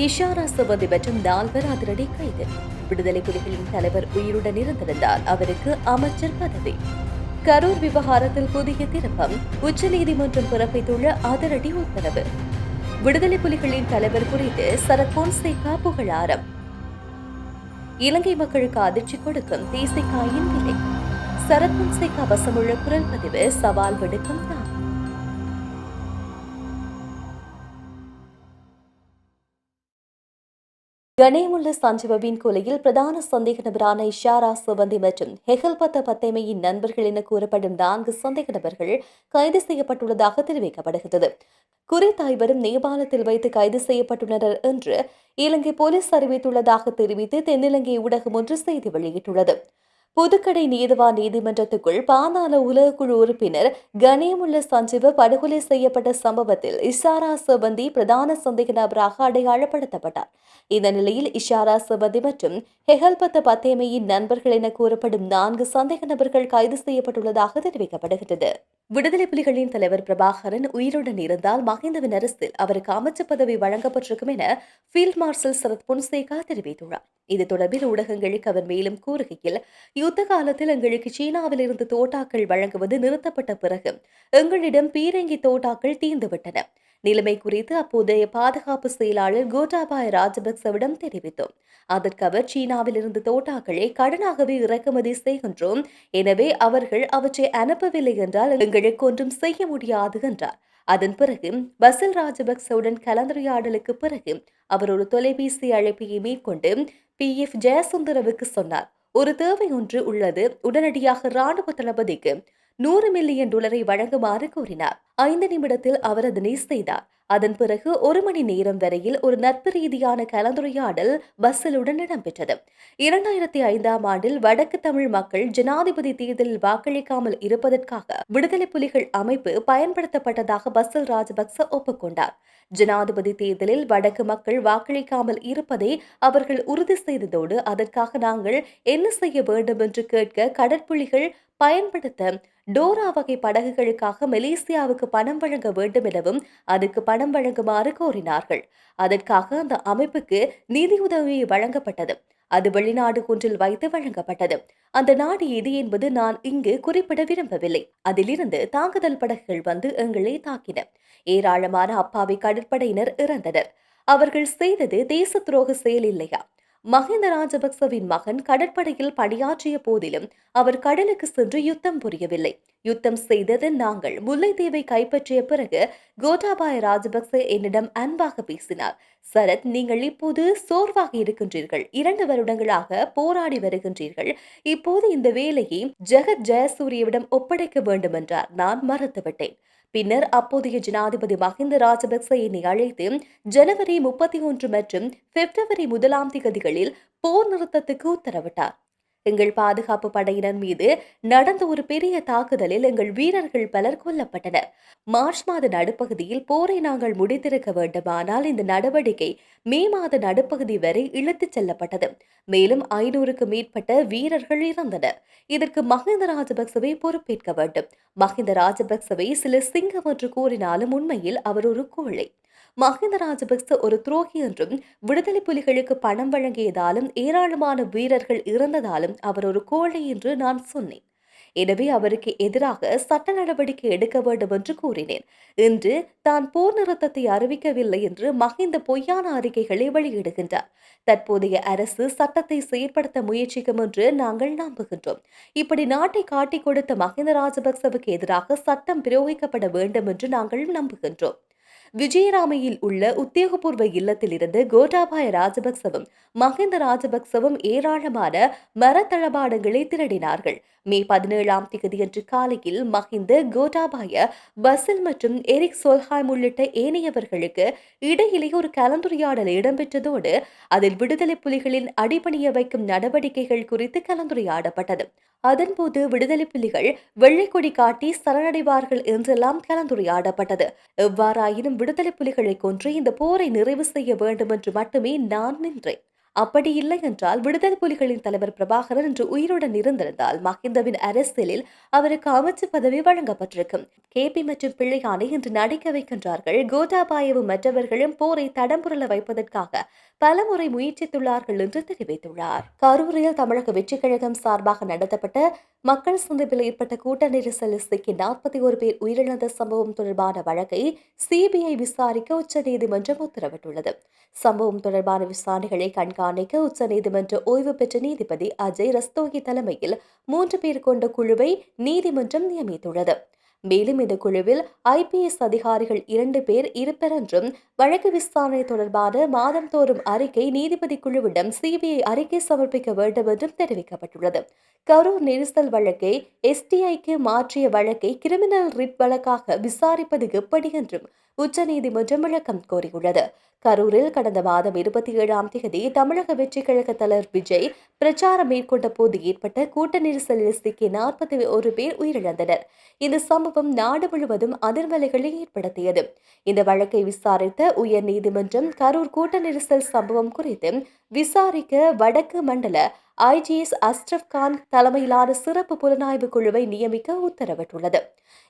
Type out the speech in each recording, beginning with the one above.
இஷாரா சுபதி மற்றும் நால்வர் அதிரடி கைது. விடுதலை புலிகளின் தலைவர் உயிருடன் இருந்திருந்தால் அவருக்கு அமைச்சர் பதவி. கரூர் விவகாரத்தில் புதிய திருப்பம் உச்சநீதிமன்றம் பிறப்பித்துள்ள அதிரடி உத்தரவு. விடுதலை புலிகளின் தலைவர் குறித்து சரத் பொன்சேகா புகழாரம். இலங்கை மக்களுக்கு அதிர்ச்சி கொடுக்கும் தேசிகாயின் நிலை சரத் பொன்சேகா வசமுள்ள குரல் பதிவு சவால் விடுக்கும் தான் கணேமுள்ள சஞ்சீவவின் கொலையில் பிரதான சந்தேக நபரான இஷாரா சுவந்தி மற்றும் ஹெகல்பத்த பத்தேமையின் நண்பர்கள் என கூறப்படும் நான்கு சந்தேக நபர்கள் கைது செய்யப்பட்டுள்ளதாக தெரிவிக்கப்படுகிறது குறித்த ஐவரும் நேபாளத்தில் வைத்து கைது செய்யப்பட்டுள்ளனர் என்று இலங்கை போலீஸ் அறிவித்துள்ளதாக தெரிவித்து தென்னிலங்கை ஊடகம் ஒன்று செய்தி வெளியிட்டுள்ளது. புதுக்கடை நீதிவா நீதிமன்றத்துக்குள் பாதாள உலகக்குழு உறுப்பினர் கணேமுள்ள சஞ்சீவ படுகொலை செய்யப்பட்ட சம்பவத்தில் இஷாரா சிபந்தி பிரதான சந்தேக நபராக அடையாளப்படுத்தப்பட்டார். இந்த நிலையில் இஷாரா சிபந்தி மற்றும் ஹெகல்பத்த பத்தேமையின் நண்பர்கள் என கூறப்படும் நான்கு சந்தேக நபர்கள் கைது செய்யப்பட்டுள்ளதாக தெரிவிக்கப்படுகிறது விடுதலை புலிகளின் தலைவர் பிரபாகரன் உயிருடன் இருந்தால் மகிந்தவின் அரசில் அவருக்கு அமைச்சர் பதவி வழங்கப்பட்டிருக்கும் என ஃபீல்ட் மார்ஷல் சரத் பொன்சேகா தெரிவித்துள்ளார். இது தொடர்பில் ஊடகங்களுக்கு அவர் மேலும் கூறுகையில் யுத்த காலத்தில் எங்களுக்கு சீனாவிலிருந்து தோட்டாக்கள் வழங்குவது நிறுத்தப்பட்ட பிறகு எங்களிடம் பீரங்கி தோட்டாக்கள் தீர்ந்துவிட்டன நிலைமை குறித்து அப்போதைய பாதுகாப்பு செயலாளர் கோட்டாபாய ராஜபக்சவிடம் தெரிவித்தோம். அதற்கு அவர் சீனாவிலிருந்து தோட்டாக்களை கடனாகவே இறக்குமதி செய்கின்றோம். எனவே அவர்கள் அவற்றை அனுப்பவில்லை என்றால் எங்களுக்கு ஒன்றும் செய்ய முடியாது என்றார். அதன் பிறகு பசில் ராஜபக்சவுடன் கலந்துரையாடலுக்கு பிறகு அவர் ஒரு தொலைபேசி அழைப்பையை மேற்கொண்டு பி. எஃப். ஜெயசுந்தரவுக்கு சொன்னார். ஒரு தேவை ஒன்று உள்ளது. உடனடியாக ராணுவ தளபதிக்கு நூறு மில்லியன் டாலரை வழங்குமாறு கூறினார் ஐந்து நிமிடத்தில் அவர் அதனை செய்தார். அதன் பிறகு ஒரு மணி நேரம் வரையில் ஒரு நட்பு ரீதியான கலந்துரையாடல் பஸ்ஸலுடன் இடம்பெற்றது. இரண்டாயிரத்தி ஐந்தாம் ஆண்டில் வடக்கு தமிழ் மக்கள் ஜனாதிபதி தேர்தலில் வாக்களிக்காமல் இருப்பதற்காக விடுதலை புலிகள் அமைப்பு பயன்படுத்தப்பட்டதாக பஸ்ஸல் ராஜபக்ச ஒப்புக்கொண்டார். ஜனாதிபதி தேர்தலில் வடக்கு மக்கள் வாக்களிக்காமல் இருப்பதை அவர்கள் உறுதி செய்ததோடு அதற்காக நாங்கள் என்ன செய்ய வேண்டும் என்று கேட்க கடற்புலிகள் பயன்படுத்த டோரா வகை படகுகளுக்காக மலேசியாவுக்கு பணம் வழங்க வேண்டும் எனவும் அதுக்கு பணம் வழங்குமாறு கோரினார்கள். அதற்காக அந்த அமைப்புக்கு நிதியுதவி வழங்கப்பட்டது. அது வெளிநாடு ஒன்றில் வைத்து வழங்கப்பட்டது. அந்த நாடு எது என்பது நான் இங்கு குறிப்பிட விரும்பவில்லை. அதிலிருந்து தாக்குதல் படகுகள் வந்து எங்களை தாக்கின. ஏராளமான அப்பாவி கடற்படையினர் இறந்தனர். அவர்கள் செய்தது தேச துரோக செயல் இல்லையா? மஹிந்த ராஜபக்சவின் மகன் கடற்படையில் பணியாற்றிய போதிலும் அவர் கடலுக்கு சென்று யுத்தம் புரியவில்லை. யுத்தம் செய்தது நாங்கள். முல்லைத்தீவை கைப்பற்றிய பிறகு கோட்டாபாய ராஜபக்ச என்னிடம் அன்பாக பேசினார். சரத் நீங்கள் இப்போது சோர்வாக இருக்கின்றீர்கள். இரண்டு வருடங்களாக போராடி வருகின்றீர்கள். இப்போது இந்த வேலையை ஜெகத் ஜெயசூரியவிடம் ஒப்படைக்க வேண்டும் என்றார் நான் மறுத்துவிட்டேன். பின்னர் அப்போதைய ஜனாதிபதி மஹிந்த ராஜபக்ச என்னை அழைத்து ஜனவரி முப்பத்தி ஒன்று மற்றும் பிப்ரவரி முதலாம் திகதிகளில் போர் நிறுத்தத்துக்கு உத்தரவிட்டார். எங்கள் பாதுகாப்பு படையினர் மீது நடந்த ஒரு பெரிய தாக்குதலில் எங்கள் வீரர்கள் பலர் கொல்லப்பட்டனர். மார்ச் மாத நடுப்பகுதியில் போரை நாங்கள் முடித்திருக்க வேண்டுமானால் இந்த நடவடிக்கை மே மாத நடுப்பகுதி வரை இழுத்துச் செல்லப்பட்டது. மேலும் ஐநூறுக்கு மேற்பட்ட வீரர்கள் இறந்தனர். இதற்கு மஹிந்த ராஜபக்சவை பொறுப்பேற்க வேண்டும். மஹிந்த ராஜபக்சவை சில சிங்கம் என்று கூறினாலும் உண்மையில் அவர் ஒரு கோழை. மஹிந்த ராஜபக்ச ஒரு துரோகி என்றும் விடுதலை புலிகளுக்கு பணம் வழங்கியதாலும் ஏராளமான வீரர்கள் இறந்ததாலும் அவர் ஒரு கோழை என்று நான் சொன்னேன். எனவே அவருக்கு எதிராக சட்ட நடவடிக்கை எடுக்க வேண்டும் என்று கூறினேன். இன்று தான் போர் நிறுத்தத்தை அறிவிக்கவில்லை என்று மஹிந்த பொய்யான அறிக்கைகளை வெளியிடுகின்றார். தற்போதைய அரசு சட்டத்தை செயற்படுத்த முயற்சிக்கும் என்று நாங்கள் நம்புகின்றோம். இப்படி நாட்டை காட்டிக் கொடுத்த மஹிந்த ராஜபக்சவுக்கு எதிராக சட்டம் பிரயோகிக்கப்பட வேண்டும் என்று நாங்கள் நம்புகின்றோம். விஜயராமையில் உள்ள உத்தியோகபூர்வ இல்லத்திலிருந்து கோட்டாபாய ராஜபக்சவும் மஹிந்த ராஜபக்சவும் ஏராளமான மரத்தளபாடங்களை திரடினார்கள். மே பதினேழாம் தேதியன்று காலையில் மஹிந்த கோட்டாபாய பசில் மற்றும் எரிக் சோல்ஹாம் உள்ளிட்ட ஏனையவர்களுக்கு இடையிலே ஒரு கலந்துரையாடல் இடம்பெற்றதோடு அதில் விடுதலை புலிகளின் அடிபணிய வைக்கும் நடவடிக்கைகள் குறித்து கலந்துரையாடப்பட்டது. அதன்போது விடுதலை புலிகள் வெள்ளைக்கொடி காட்டி சரணடைவார்கள் என்றெல்லாம் கலந்துரையாடப்பட்டது. எவ்வாறாயினும் விடுதலை புலிகளை கொன்று இந்த போரை நிறைவு செய்ய வேண்டும் என்று மட்டுமே நான் நின்றேன். அப்படி இல்லை என்றால் விடுதலை புலிகளின் தலைவர் பிரபாகரன் இன்று உயிருடன் இருந்திருந்தால் மஹிந்தவின் அரசியலில் அவருக்கு அமைச்சு பதவி வழங்கப்பட்டிருக்கும். கேபி மற்றும் பிள்ளையானை இன்று நடிக்க வைக்கின்றார்கள். கோட்டாபாயவும் மற்றவர்களும் போரை தடம்புரல வைப்பதற்காக பலமுறை முயற்சித்துள்ளார்கள் என்று தெரிவித்துள்ளார். கரூரில் தமிழக வெற்றிக் கழகம் சார்பாக நடத்தப்பட்ட மக்கள் சந்திப்பில் ஏற்பட்ட கூட்ட நெரிசலில் சிக்கி நாற்பத்தி ஒரு பேர் உயிரிழந்த சம்பவம் தொடர்பான வழக்கை சிபிஐ விசாரிக்க உச்சநீதிமன்றம் உத்தரவிட்டுள்ளது. சம்பவம் தொடர்பான விசாரணைகளை கண்காணிக்க உச்சநீதிமன்ற ஓய்வு பெற்ற நீதிபதி அஜய் ரஸ்தோகி தலைமையில் மூன்று பேர் கொண்ட குழுவை நீதிமன்றம் நியமித்துள்ளது. மேலும் இந்த குழுவில் ஐபிஎஸ் அதிகாரிகள் இரண்டு பேர் இருப்பர் என்றும் வழக்கு விசாரணை தொடர்பான மாதந்தோறும் அறிக்கை நீதிபதி குழுவிடம் சிபிஐ அறிக்கை சமர்ப்பிக்க வேண்டும் என்றும் தெரிவிக்கப்பட்டுள்ளது. கரூர் நெரிசல் வழக்கை எஸ்டிஐக்கு மாற்றிய வழக்கை கிரிமினல் ரிட் வழக்காக விசாரிப்பது எப்படி என்றும் உச்சநீதிமன்றம் விளக்கம் கோரியுள்ளது. கரூரில் கடந்த மாதம் இருபத்தி ஏழாம் தேதி தமிழக வெற்றிக் கழக தலைவர் விஜய் பிரச்சாரம் மேற்கொண்ட போது ஏற்பட்ட கூட்ட நெரிசலில் சிக்கி நாற்பத்தி ஒரு பேர் உயிரிழந்தனர். இந்த சம்பவம் நாடு முழுவதும் அதிர்வலைகளை ஏற்படுத்தியது. இந்த வழக்கை விசாரித்த உயர் நீதிமன்றம் கரூர் கூட்ட நெரிசல் சம்பவம் குறித்து விசாரிக்க வடக்கு மண்டல ஐஜிஎஸ் அஸ்ரப் கான் தலைமையிலான சிறப்பு புலனாய்வு குழுவை நியமிக்க உத்தரவிட்டுள்ளது.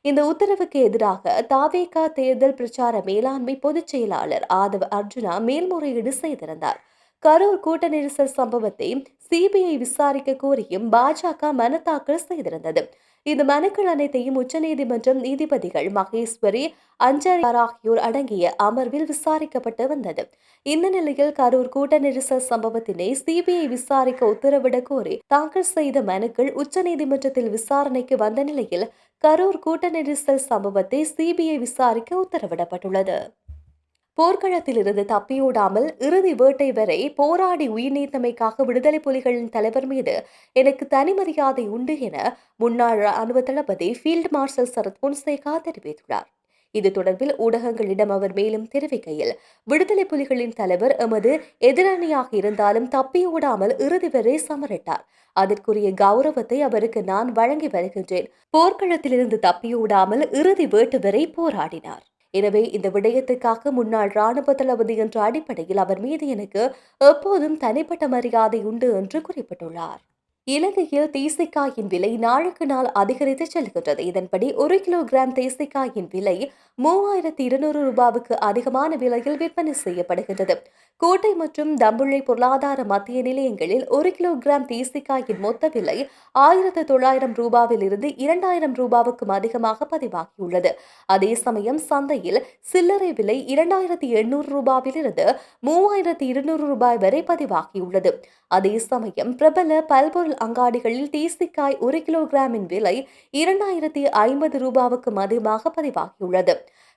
இந்த உத்தரவுக்கு எதிராக தாவேகா தேர்தல் பிரச்சார மேலாண்மை பொதுச் செயலாளர் ஆதவ் அர்ஜுனா மேல்முறையீடு செய்திருந்தார். கரூர் கூட்ட நெரிசல் சம்பவத்தை சிபிஐ விசாரிக்க கோரியும் பாஜக மனு தாக்கல் செய்திருந்தது. இந்த மனுக்கள் அனைத்தையும் உச்சநீதிமன்றம் நீதிபதிகள் மகேஸ்வரி அஞ்சர் ஆகியோர் அடங்கிய அமர்வில் விசாரிக்கப்பட்டு வந்தது. இந்த நிலையில் கரூர் கூட்ட நெரிசல் சம்பவத்தினை சிபிஐ விசாரிக்க உத்தரவிட கோரி தாக்கல் செய்த மனுக்கள் உச்சநீதிமன்றத்தில் விசாரணைக்கு வந்த நிலையில் கரூர் கூட்ட நெரிசல் சம்பவத்தை சிபிஐ விசாரிக்க உத்தரவிடப்பட்டுள்ளது. போர்க்களத்திலிருந்து தப்பியோடாமல் இறுதி வேட்டை வரை போராடி உயிர்நீத்தமைக்காக விடுதலை புலிகளின் தலைவர் மீது எனக்கு தனி மரியாதை உண்டு என முன்னாள் ராணுவ தளபதி ஃபீல்ட் மார்ஷல் சரத் பொன்சேகா தெரிவித்துள்ளார். இது தொடர்பில் ஊடகங்களிடம் அவர் மேலும் தெரிவிக்கையில் விடுதலை புலிகளின் தலைவர் எமது எதிரணியாக இருந்தாலும் தப்பியோடாமல் இறுதி வரை சமரிட்டார். அதற்குரிய கௌரவத்தை அவருக்கு நான் வழங்கி வருகின்றேன். போர்க்களத்திலிருந்து தப்பியோடாமல் இறுதி வேட்டு வரை போராடினார். எனவே இந்த விடயத்துக்காக முன்னாள் ராணுவ தளபதி என்ற அடிப்படையில் அவர் மீது எனக்கு எப்போதும் தனிப்பட்ட மரியாதை உண்டு என்று குறிப்பிட்டுள்ளார். இலங்கையில் தேசிக்காயின் விலை நாளுக்கு நாள் அதிகரித்து செல்கின்றது. இதன்படி ஒரு கிலோகிராம் தேசிக்காயின் விலை மூவாயிரத்தி இருநூறு ரூபாவுக்கு அதிகமான விலையில் விற்பனை செய்யப்படுகின்றது. கோட்டை மற்றும் தம்புள்ளை பொருளாதார மத்திய நிலையங்களில் ஒரு கிலோகிராம் தேசிக்காயின் மொத்த விலை ஆயிரத்து தொள்ளாயிரம் ரூபாவில் இருந்து இரண்டாயிரம் ரூபாவுக்கும் அதிகமாக பதிவாகியுள்ளது. அதே சமயம் சந்தையில் சில்லறை விலை இரண்டாயிரத்தி எண்ணூறு ரூபாவிலிருந்து மூவாயிரத்தி இருநூறு ரூபாய் வரை பதிவாகியுள்ளது. அதே சமயம் பிரபல பல்பொருள் அங்காடிகளில் தேசிக்காய் ஒரு கிலோகிராமின் விலை இரண்டாயிரத்தி ஐம்பது ரூபாவுக்கும் அதிகமாக பதிவாகியுள்ளது.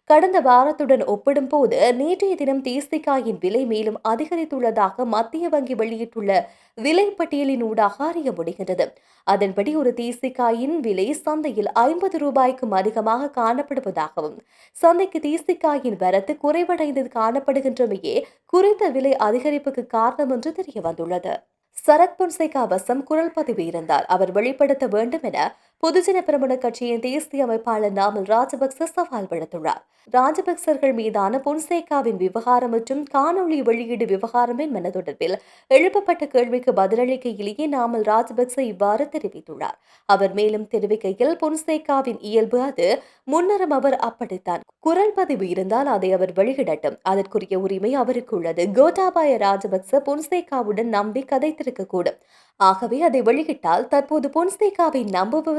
கடந்த வாரத்துடன் ஒப்பிடும்போது நேற்றைய தினம் தேசிக்காயின் விலை மேலும் அதிகரித்துள்ளதாக மத்திய வங்கி வெளியிட்டுள்ள விலை பட்டியலின் ஊடாக அறிய முடிகின்றது. அதன்படி ஒரு தேசிக்காயின் விலை சந்தையில் ஐம்பது ரூபாய்க்கும் அதிகமாக காணப்படுவதாகவும் சந்தைக்கு தேசிக்காயின் வரத்து குறைவடைந்து காணப்படுகின்றமையே குறித்த விலை அதிகரிப்புக்கு காரணம் என்று தெரிய வந்துள்ளது சரத் பொன்சேகா வசம் குரல் பதிவு இருந்தால் அவர் வெளிப்படுத்த வேண்டும் என பொதுஜன பிரமுன கட்சியின் தேசிய அமைப்பாளர் நாமல் ராஜபக்ச சவால் விடுத்துள்ளார். ராஜபக்சர்கள் மீதான பொன்சேகாவின் விவகாரம் மற்றும் காணொலி வெளியீடு விவகாரமே என்பன தொடர்பில் எழுப்பப்பட்ட கேள்விக்கு பதிலளிக்கையிலேயே நாமல் ராஜபக்ச இவ்வாறு தெரிவித்துள்ளார். அவர் மேலும் தெரிவிக்கையில் பொன்சேகாவின் இயல்பு அது முன்னரும் அவர் அப்படித்தான். குரல் பதிவு இருந்தால் அதை அவர் வெளியிடட்டும். அதற்குரிய உரிமை அவருக்கு உள்ளது. கோட்டாபாய ராஜபக்ச பொன்சேகாவுடன் நம்பி கதைத்திருக்கக்கூடும். ஆகவே அதை வெளியிட்டால் தற்போது பொன்சேகாவை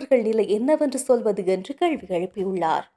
நம்புபவர்கள் நிலை என்னவென்று சொல்வது என்று கேள்வி எழுப்பியுள்ளார்.